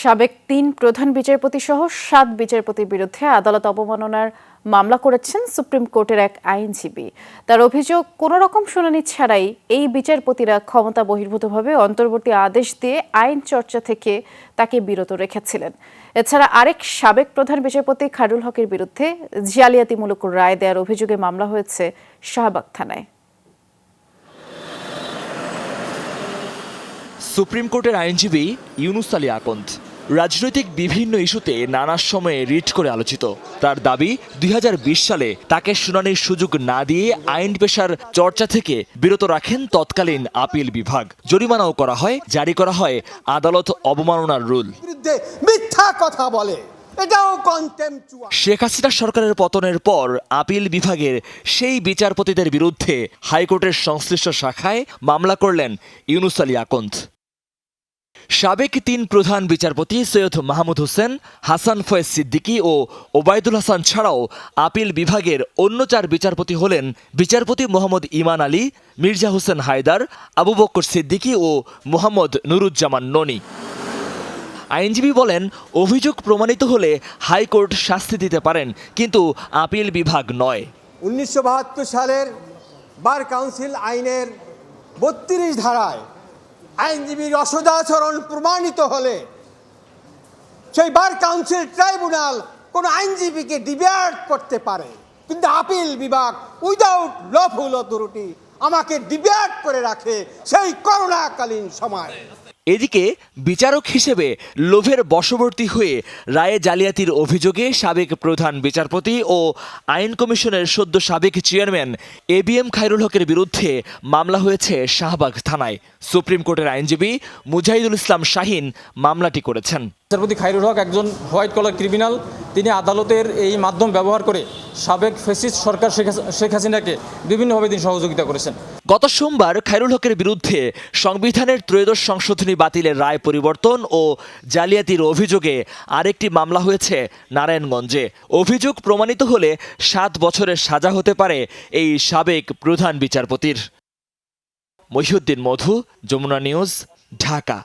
সাবেক তিন প্রধান বিচারপতি সহ সাত বিচারপতির বিরুদ্ধে আদালত অবমাননার মামলা করেছেন সুপ্রিম কোর্টের এক আইনজীবী। তার অভিযোগ কোনো রকম শুনানি ছাড়াই এই বিচারপতিরা ক্ষমতা বহির্ভূতভাবে অন্তর্বর্তী আদেশ দিয়ে আইন চর্চা থেকে তাকে বিরত রেখেছিলেন। এছাড়া আরেক সাবেক প্রধান বিচারপতি খায়রুল হকের বিরুদ্ধে জিয়ালিয়াতিমূলক রায় দেওয়ার অভিযোগে মামলা হয়েছে শাহবাগ থানায়। সুপ্রিম কোর্টের আইনজীবী ইউনুস আলী আকন্দ। রাজনৈতিক বিভিন্ন ইস্যুতে নানা সময়ে রিট করে আলোচিত। তার দাবি দুই হাজার বিশ সালে তাকে শুনানির সুযোগ না দিয়ে আইন পেশার চর্চা থেকে বিরত রাখেন তৎকালীন আপিল বিভাগ। জরিমানাও করা হয় জারি করা হয় আদালত অবমাননার রুল। মিথ্যা কথা বলে। শেখ হাসিনা সরকারের পতনের পর আপিল বিভাগের সেই বিচারপতিদের বিরুদ্ধে হাইকোর্টের সংশ্লিষ্ট শাখায় মামলা করলেন ইউনুস আলী আকন্দ। সাবেক তিন প্রধান বিচারপতি সৈয়দ মাহমুদ হোসেন, হাসান ফয়েজ সিদ্দিকী ও ওবায়দুল হাসান ছাড়াও আপিল বিভাগের অন্য চার বিচারপতি হলেন বিচারপতি মোহাম্মদ ইমান আলী, মির্জা হোসেন হায়দার, আবু বক্কর সিদ্দিকী ও মোহাম্মদ নুরুজ্জামান ননি। আইনজীবী বলেন, অভিযোগ প্রমাণিত হলে হাইকোর্ট শাস্তি দিতে পারেন, কিন্তু আপিল বিভাগ নয়। উনিশশো সালের বার কাউন্সিল আইনের বত্রিশ ধারায় আইনজীবীর অসদাচরণ প্রমাণিত হলে সেই বার কাউন্সিল ট্রাইব্যুনাল কোনো আইনজীবীকে ডিবেট করতে পারে। কিন্তু আপিল বিভাগ উইদাউট লফুল অথরিটি আমাকে ডিবেট করে রাখে সেই করোনাকালীন সময়। এদিকে বিচারক হিসেবে লোভের বশবর্তী হয়ে রায়ে জালিয়াতির অভিযোগে সাবেক প্রধান বিচারপতি ও আইন কমিশনের সদ্য সাবেক chairman A B M Khairul হকের বিরুদ্ধে মামলা হয়েছে শাহবাগ থানায়। সুপ্রিম কোর্টের আইনজীবী মুজাহিদুল ইসলাম শাহিন মামলাটি করেছেন। বিচারপতি খাইরুল হক একজন হোয়াইট কলার ক্রিমিনাল। তিনি আদালতের এই মাধ্যম ব্যবহার করে সাবেক ফেসিস্ট সরকার শেখ হাসিনাকে বিভিন্নভাবে তিনি সহযোগিতা করেছেন। গত সোমবার খাইরুল হকের বিরুদ্ধে সংবিধানের ত্রয়োদশ সংশোধনী বাতিলের রায় পরিবর্তন ও জালিয়াতির অভিযোগে আরেকটি মামলা হয়েছে নারায়ণগঞ্জে। অভিযোগ প্রমাণিত হলে সাত বছরের সাজা হতে পারে এই সাবেক প্রধান বিচারপতির। মহিউদ্দিন মধু, যমুনা নিউজ, ঢাকা।